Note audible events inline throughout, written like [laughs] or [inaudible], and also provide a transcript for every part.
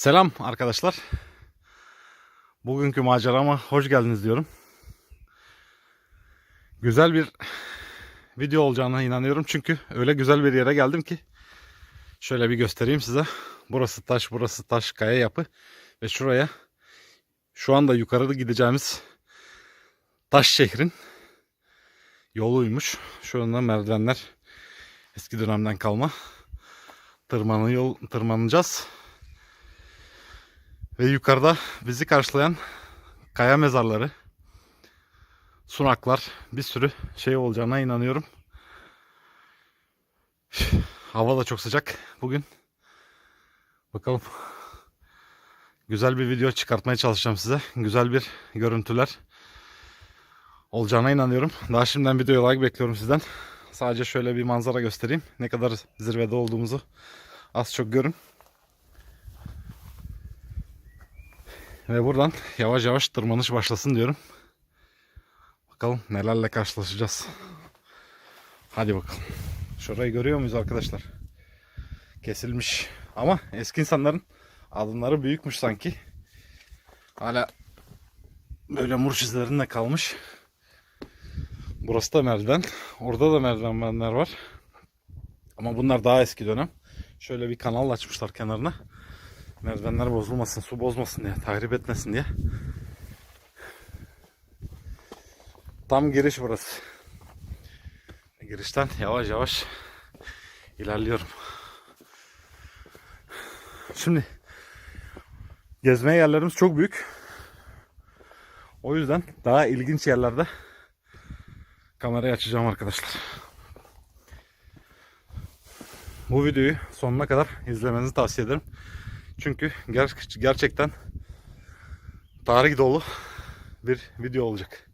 Selam arkadaşlar. Bugünkü macerama hoş geldiniz diyorum. Güzel bir video olacağına inanıyorum çünkü öyle güzel bir yere geldim ki şöyle bir göstereyim size. Burası taş, burası taş, kaya yapı ve şuraya şu anda yukarıda gideceğimiz taş şehrin yoluymuş. Şu anda merdivenler eski dönemden kalma. Tırmanı yol tırmanacağız. Ve yukarıda bizi karşılayan kaya mezarları, sunaklar, bir sürü şey olacağına inanıyorum. Hava da çok sıcak bugün. Bakalım. Güzel bir video çıkartmaya çalışacağım size. Güzel bir görüntüler olacağına inanıyorum. Daha şimdiden video like bekliyorum sizden. Sadece şöyle bir manzara göstereyim. Ne kadar zirvede olduğumuzu az çok görün. Ve buradan yavaş yavaş tırmanış başlasın diyorum. Bakalım nelerle karşılaşacağız. Hadi bakalım. Şurayı görüyor muyuz arkadaşlar? Kesilmiş. Ama eski insanların adımları büyükmüş sanki. Hala böyle murç izlerinde kalmış. Burası da merdiven. Orada da merdivenler var. Ama bunlar daha eski dönem. Şöyle bir kanal açmışlar kenarına. Merdivenler bozulmasın, su bozmasın diye, tahrip etmesin diye. Tam giriş burası. Girişten yavaş yavaş ilerliyorum. Şimdi gezmeye yerlerimiz çok büyük. O yüzden daha ilginç yerlerde kamerayı açacağım arkadaşlar. Bu videoyu sonuna kadar izlemenizi tavsiye ederim. Çünkü ger- gerçekten tarih dolu bir video olacak.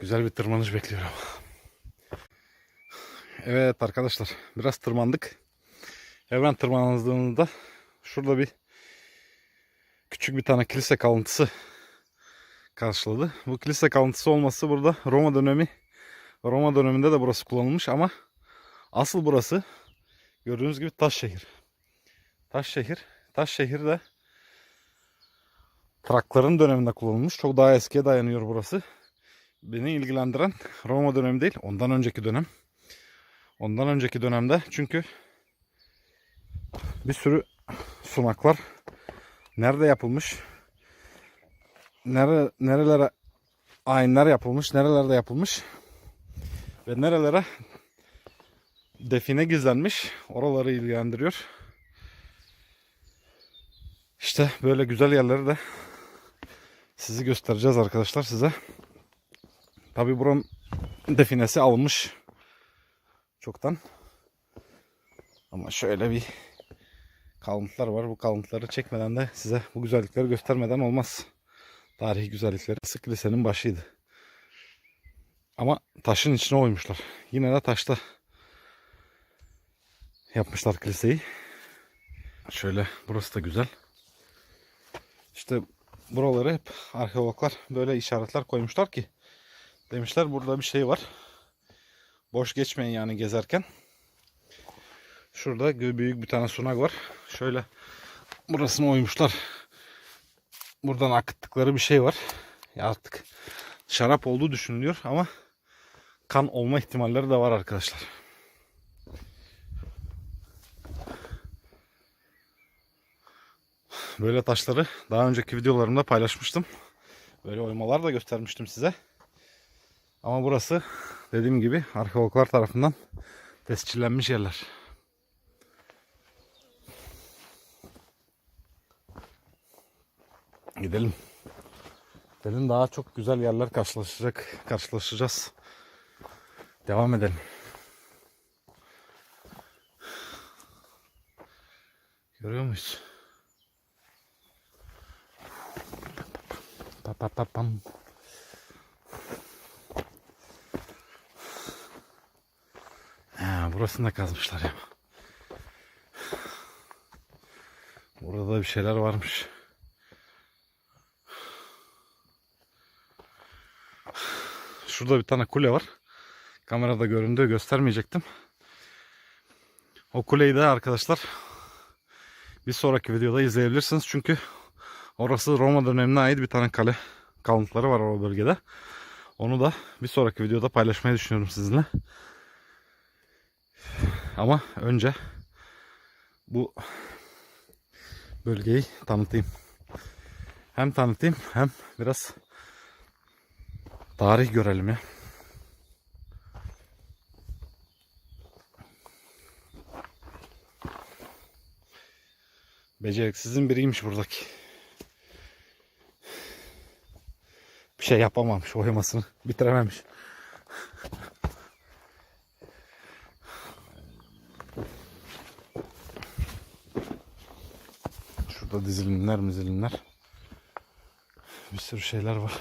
Güzel bir tırmanış bekliyorum. Evet arkadaşlar biraz tırmandık. Hemen tırmandığımızda şurada bir küçük bir tane kilise kalıntısı karşıladı. Bu kilise kalıntısı olması burada Roma dönemi Roma döneminde de burası kullanılmış ama asıl burası gördüğünüz gibi taş şehir. Taş şehir. Taş şehir de Trakların döneminde kullanılmış. Çok daha eskiye dayanıyor burası. Beni ilgilendiren Roma dönemi değil, ondan önceki dönem. Ondan önceki dönemde çünkü bir sürü sunaklar nerede yapılmış, nere, nerelere ayinler yapılmış, nerelerde yapılmış ve nerelere define gizlenmiş oraları ilgilendiriyor. İşte böyle güzel yerleri de sizi göstereceğiz arkadaşlar size. Tabi buranın definesi alınmış çoktan. Ama şöyle bir kalıntılar var. Bu kalıntıları çekmeden de size bu güzellikleri göstermeden olmaz. Tarihi güzellikleri sık lisenin başıydı. Ama taşın içine oymuşlar. Yine de taşta yapmışlar kiliseyi. Şöyle burası da güzel. İşte buraları hep arkeologlar böyle işaretler koymuşlar ki demişler burada bir şey var. Boş geçmeyin yani gezerken. Şurada büyük bir tane sunak var. Şöyle burasını oymuşlar. Buradan akıttıkları bir şey var. Ya artık şarap olduğu düşünülüyor ama kan olma ihtimalleri de var arkadaşlar. Böyle taşları daha önceki videolarımda paylaşmıştım. Böyle oymalar da göstermiştim size. Ama burası dediğim gibi arkeologlar tarafından tescillenmiş yerler. Gidelim. Gidelim daha çok güzel yerler karşılaşacak, karşılaşacağız. Devam edelim. Görüyor muyuz? Pa pa pa pam. Ha, burasını da kazmışlar ya. Burada da bir şeyler varmış. Şurada bir tane kule var. Kamerada göründüğü göstermeyecektim. O kuleyi de arkadaşlar bir sonraki videoda izleyebilirsiniz. Çünkü orası Roma dönemine ait bir tane kale kalıntıları var o bölgede. Onu da bir sonraki videoda paylaşmayı düşünüyorum sizinle. Ama önce bu bölgeyi tanıtayım. Hem tanıtayım hem biraz tarih görelim ya. Beceriksizin biriymiş buradaki. Bir şey yapamamış oylamasını bitirememiş. Şurada dizilimler mizilimler. Bir sürü şeyler var.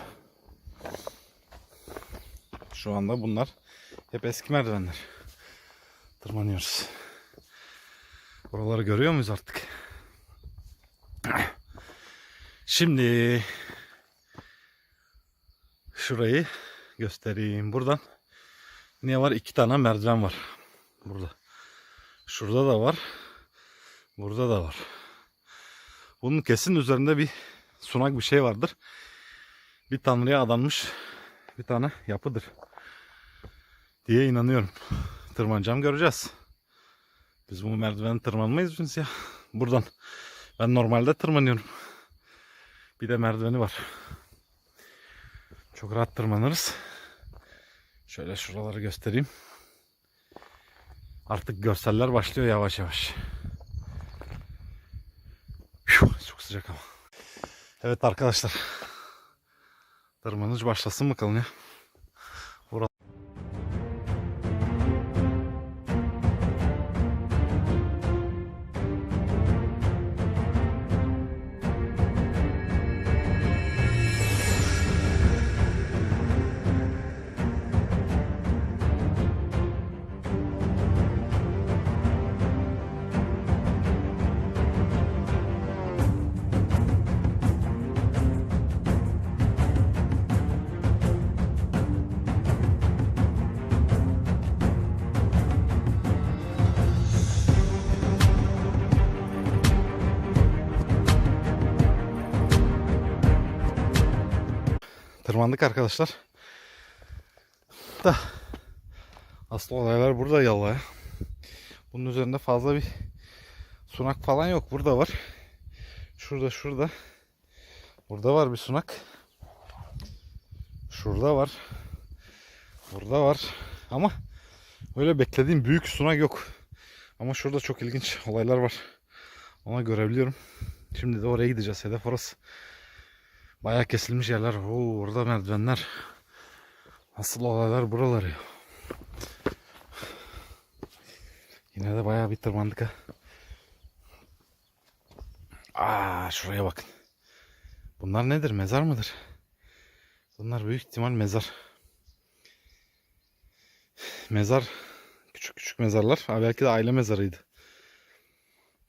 Şu anda bunlar hep eski merdivenler. Tırmanıyoruz. Buraları görüyor muyuz artık? Şimdi şurayı göstereyim. Buradan ne var? İki tane merdiven var. Burada. Şurada da var. Burada da var. Bunun kesin üzerinde bir sunak bir şey vardır. Bir tanrıya adanmış bir tane yapıdır. Diye inanıyorum. Tırmanacağım göreceğiz. Biz bu merdiveni tırmanmayız biz ya. Buradan. Ben normalde tırmanıyorum. Bir de merdiveni var. Çok rahat tırmanırız. Şöyle şuraları göstereyim. Artık görseller başlıyor yavaş yavaş. Çok sıcak ama. Evet arkadaşlar. Tırmanış başlasın bakalım ya. Tırmandık arkadaşlar. Da aslı olaylar burada yallah ya. Bunun üzerinde fazla bir sunak falan yok. Burada var. Şurada şurada. Burada var bir sunak. Şurada var. Burada var. Ama öyle beklediğim büyük sunak yok. Ama şurada çok ilginç olaylar var. Ona görebiliyorum. Şimdi de oraya gideceğiz. Hedef orası. Bayağı kesilmiş yerler. Oo, orada merdivenler. Nasıl olaylar buraları ya. Yine de bayağı bir tırmandık ha. Aa, şuraya bakın. Bunlar nedir? Mezar mıdır? Bunlar büyük ihtimal mezar. Mezar. Küçük küçük mezarlar. Ha, belki de aile mezarıydı.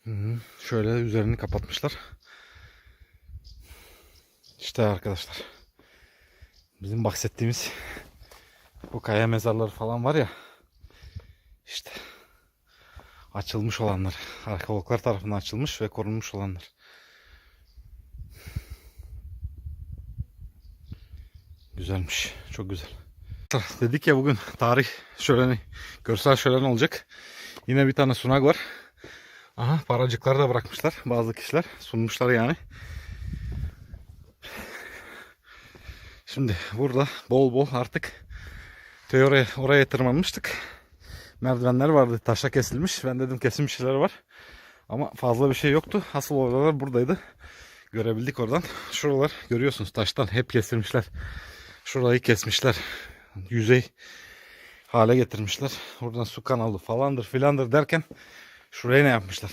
Hı hı. Şöyle üzerini kapatmışlar. İşte arkadaşlar. Bizim bahsettiğimiz bu kaya mezarları falan var ya. İşte açılmış olanlar. Arkeologlar tarafından açılmış ve korunmuş olanlar. Güzelmiş. Çok güzel. Dedik ya bugün tarih şöleni, görsel şölen olacak. Yine bir tane sunak var. Aha paracıkları da bırakmışlar bazı kişiler. Sunmuşlar yani. Şimdi burada bol bol artık köy oraya, tırmanmıştık. Merdivenler vardı taşla kesilmiş. Ben dedim kesin bir şeyler var. Ama fazla bir şey yoktu. Asıl oralar buradaydı. Görebildik oradan. Şuralar görüyorsunuz taştan hep kesilmişler. Şurayı kesmişler. Yüzey hale getirmişler. Buradan su kanalı falandır filandır derken şuraya ne yapmışlar?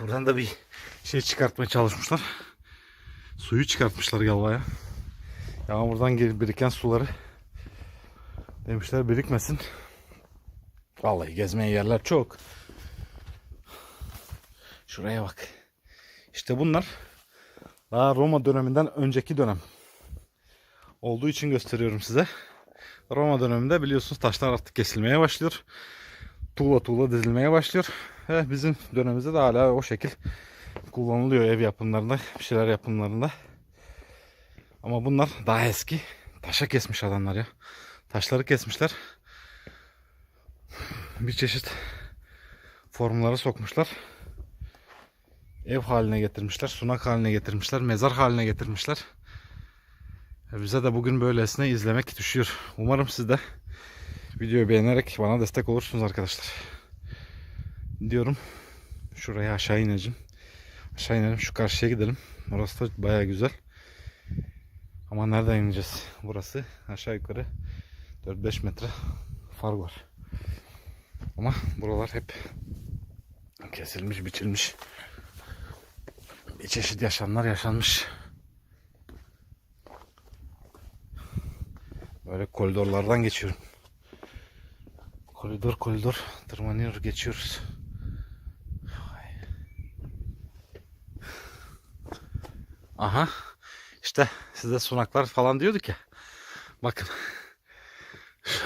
Buradan da bir şey çıkartmaya çalışmışlar. Suyu çıkartmışlar galiba ya. Yağmurdan biriken suları demişler birikmesin. Vallahi gezmeye yerler çok. Şuraya bak. İşte bunlar daha Roma döneminden önceki dönem olduğu için gösteriyorum size. Roma döneminde biliyorsunuz taşlar artık kesilmeye başlıyor. Tuğla tuğla dizilmeye başlıyor. Ve bizim dönemimizde de hala o şekil kullanılıyor ev yapımlarında, bir şeyler yapımlarında. Ama bunlar daha eski. Taşa kesmiş adamlar ya. Taşları kesmişler. Bir çeşit formlara sokmuşlar. Ev haline getirmişler, sunak haline getirmişler, mezar haline getirmişler. E, Bize de bugün böylesine izlemek düşüyor. Umarım siz de videoyu beğenerek bana destek olursunuz arkadaşlar. Diyorum şuraya aşağı ineceğim. Aşağı inelim şu karşıya gidelim. Orası da baya güzel. Ama nereden ineceğiz? Burası aşağı yukarı 4-5 metre fark var. Ama buralar hep kesilmiş, biçilmiş. Bir çeşit yaşamlar yaşanmış. Böyle koridorlardan geçiyorum. Koridor koridor tırmanıyor geçiyoruz. Aha işte size sunaklar falan diyorduk ya. Bakın.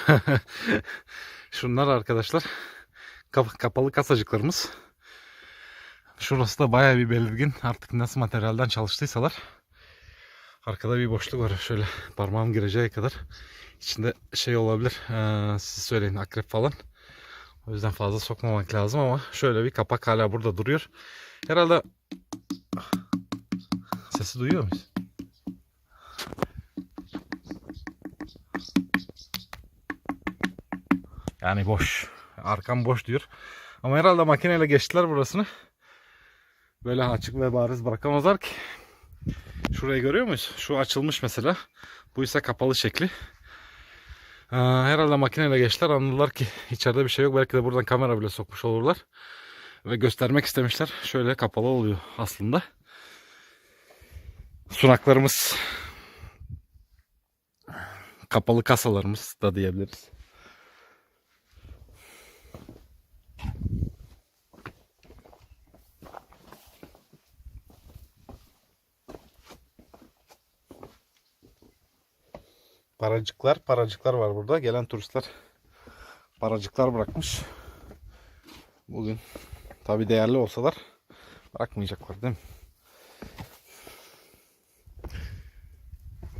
[laughs] Şunlar arkadaşlar kap- kapalı kasacıklarımız. Şurası da bayağı bir belirgin. Artık nasıl materyalden çalıştıysalar. Arkada bir boşluk var. Şöyle parmağım gireceği kadar. İçinde şey olabilir. Ee, siz söyleyin akrep falan. O yüzden fazla sokmamak lazım ama şöyle bir kapak hala burada duruyor. Herhalde sesi duyuyor muyuz? Yani boş. Arkam boş diyor. Ama herhalde makineyle geçtiler burasını. Böyle açık ve bariz bırakamazlar ki. Şurayı görüyor muyuz? Şu açılmış mesela. Bu ise kapalı şekli. Ee, herhalde makineyle geçtiler. Anladılar ki içeride bir şey yok. Belki de buradan kamera bile sokmuş olurlar. Ve göstermek istemişler. Şöyle kapalı oluyor aslında. Sunaklarımız kapalı kasalarımız da diyebiliriz. Paracıklar, paracıklar var burada. Gelen turistler paracıklar bırakmış. Bugün tabi değerli olsalar bırakmayacaklar değil mi?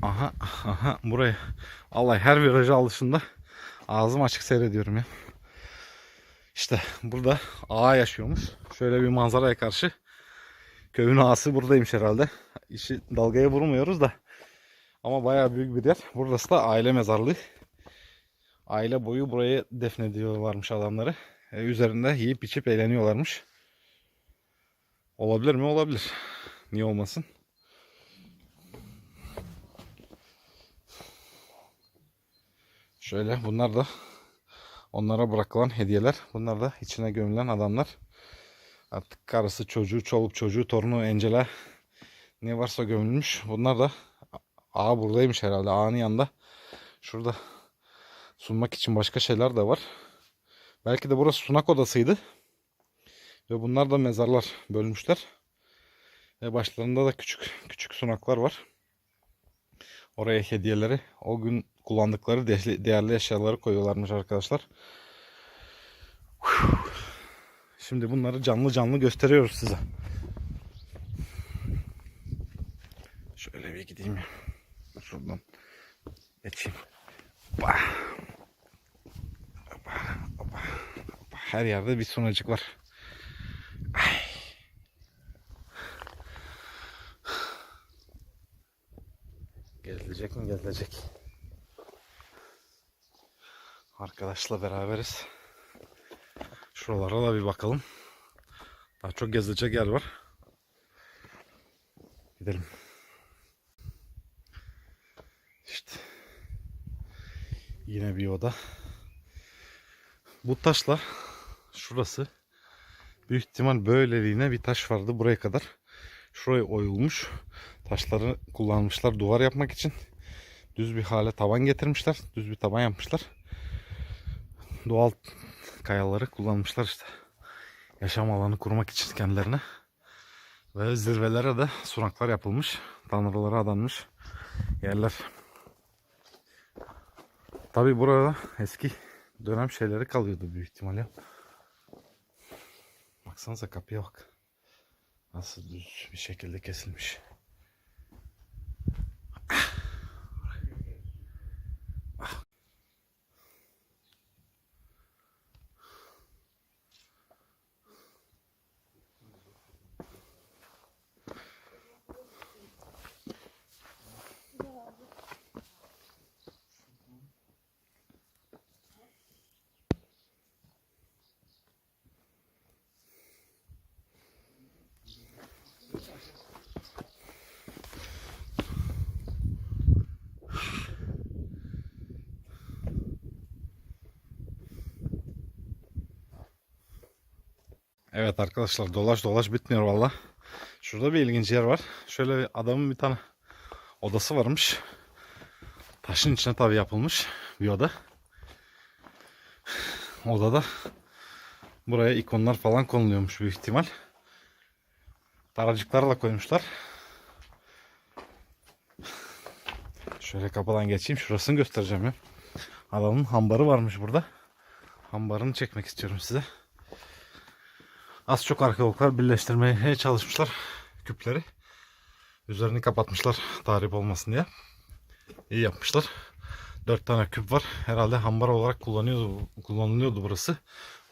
Aha, aha buraya. Vallahi her viraja alışında ağzım açık seyrediyorum ya. İşte burada ağa yaşıyormuş. Şöyle bir manzaraya karşı. Köyün ağası buradaymış herhalde. İşi dalgaya vurmuyoruz da. Ama bayağı büyük bir yer. Burası da aile mezarlığı. Aile boyu buraya defnediyorlarmış adamları. E, üzerinde yiyip içip eğleniyorlarmış. Olabilir mi? Olabilir. Niye olmasın? Şöyle bunlar da onlara bırakılan hediyeler. Bunlar da içine gömülen adamlar. Artık karısı, çocuğu, çoluk çocuğu, torunu, encele ne varsa gömülmüş. Bunlar da Ağa buradaymış herhalde. Ağanın yanında. Şurada sunmak için başka şeyler de var. Belki de burası sunak odasıydı. Ve bunlar da mezarlar bölmüşler. Ve başlarında da küçük küçük sunaklar var. Oraya hediyeleri, o gün kullandıkları değerli, eşyaları koyuyorlarmış arkadaşlar. Şimdi bunları canlı canlı gösteriyoruz size. Şöyle bir gideyim. Şuradan geçeyim. Her yerde bir sonacık var. Ay. Gezilecek mi gezilecek. Arkadaşla beraberiz. Şuralara da bir bakalım. Daha çok gezilecek yer var. Gidelim. İşte yine bir oda. Bu taşlar şurası büyük ihtimal böyleliğine bir taş vardı buraya kadar. Şuraya oyulmuş. Taşları kullanmışlar duvar yapmak için. Düz bir hale taban getirmişler. Düz bir taban yapmışlar. Doğal kayaları kullanmışlar işte. Yaşam alanı kurmak için kendilerine. Ve zirvelere de sunaklar yapılmış. Tanrılara adanmış yerler. Tabi burada eski dönem şeyleri kalıyordu büyük ihtimalle. Baksanıza kapıya bak. Nasıl düz bir şekilde kesilmiş. Evet arkadaşlar dolaş dolaş bitmiyor valla. Şurada bir ilginç yer var. Şöyle bir adamın bir tane odası varmış. Taşın içine tabi yapılmış bir oda. Odada buraya ikonlar falan konuluyormuş büyük ihtimal. Daracıklar da koymuşlar. Şöyle kapıdan geçeyim. Şurasını göstereceğim ya. Adamın hambarı varmış burada. Hambarını çekmek istiyorum size. Az çok arkeologlar birleştirmeye çalışmışlar küpleri. Üzerini kapatmışlar tahrip olmasın diye. İyi yapmışlar. Dört tane küp var. Herhalde hambar olarak kullanıyordu, kullanılıyordu burası.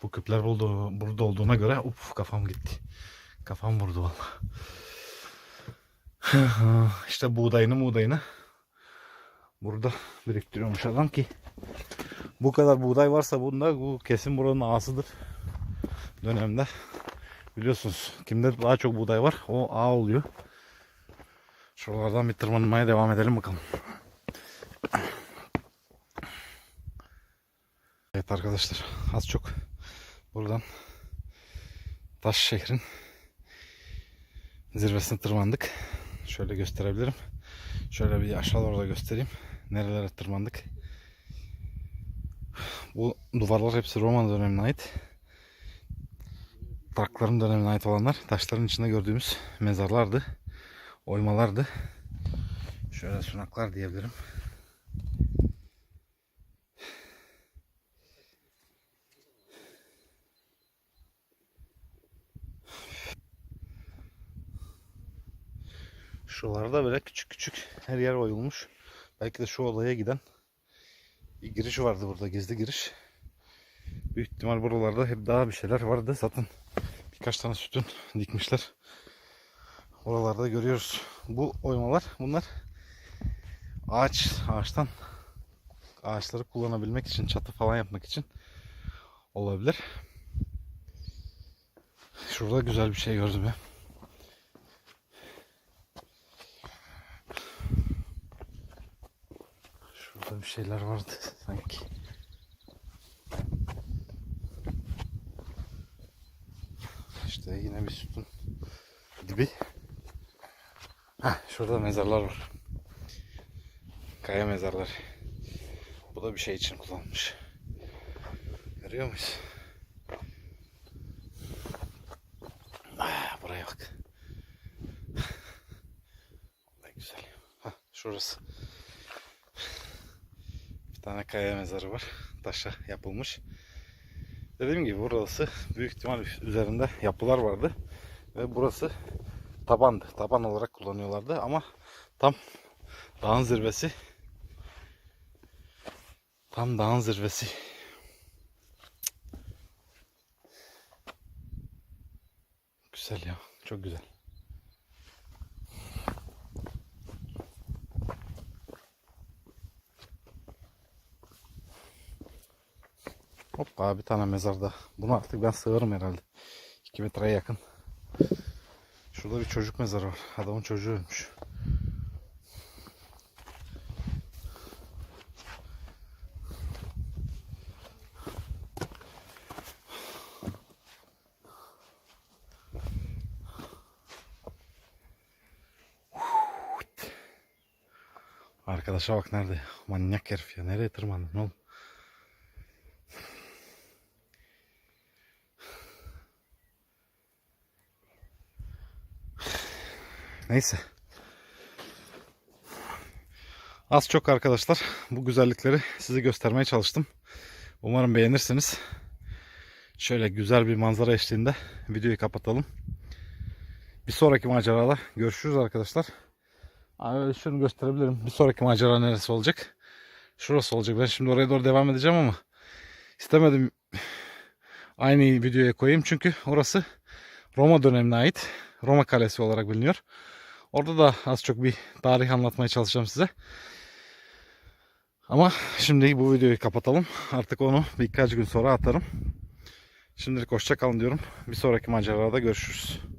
Bu küpler buldu, burada olduğuna göre uf kafam gitti. Kafam vurdu valla. [laughs] işte buğdayını buğdayını burada biriktiriyormuş adam ki bu kadar buğday varsa bunda bu kesin buranın ağasıdır dönemde. Biliyorsunuz kimde daha çok buğday var o ağ oluyor. Şuralardan bir tırmanmaya devam edelim bakalım. Evet arkadaşlar az çok buradan Taş şehrin zirvesine tırmandık. Şöyle gösterebilirim. Şöyle bir aşağı doğru da göstereyim. Nerelere tırmandık. Bu duvarlar hepsi Roma dönemine ait. Trakların dönemine ait olanlar taşların içinde gördüğümüz mezarlardı. Oymalardı. Şöyle sunaklar diyebilirim. Şuralarda böyle küçük küçük her yer oyulmuş. Belki de şu odaya giden bir giriş vardı burada gizli giriş. Büyük ihtimal buralarda hep daha bir şeyler vardı. Zaten birkaç tane sütun [laughs] dikmişler. Oralarda görüyoruz. Bu oymalar bunlar ağaç ağaçtan ağaçları kullanabilmek için çatı falan yapmak için olabilir. Şurada güzel bir şey gördüm ya. Şurada bir şeyler vardı [laughs] sanki. İşte bir sütun dibi. Heh, şurada mezarlar var. Kaya mezarlar. Bu da bir şey için kullanılmış. Görüyor muyuz? Ah, buraya bak. Ne güzel. Heh, şurası. Bir tane kaya mezarı var. Taşa yapılmış. Dediğim gibi burası büyük ihtimal üzerinde yapılar vardı. Ve burası tabandı. Taban olarak kullanıyorlardı ama tam dağın zirvesi tam dağın zirvesi güzel ya çok güzel Hoppa bir tane mezarda. Bunu artık ben sığarım herhalde. 2 metreye yakın. Şurada bir çocuk mezarı var. Adamın çocuğu ölmüş. Arkadaşa bak nerede? Manyak herif ya. Nereye tırmandın oğlum? Neyse. Az çok arkadaşlar bu güzellikleri size göstermeye çalıştım. Umarım beğenirsiniz. Şöyle güzel bir manzara eşliğinde videoyu kapatalım. Bir sonraki macerada görüşürüz arkadaşlar. Şunu gösterebilirim. Bir sonraki macera neresi olacak? Şurası olacak. Ben şimdi oraya doğru devam edeceğim ama istemedim aynı videoya koyayım. Çünkü orası Roma dönemine ait. Roma Kalesi olarak biliniyor. Orada da az çok bir tarih anlatmaya çalışacağım size. Ama şimdi bu videoyu kapatalım. Artık onu birkaç gün sonra atarım. Şimdilik hoşça kalın diyorum. Bir sonraki macerada görüşürüz.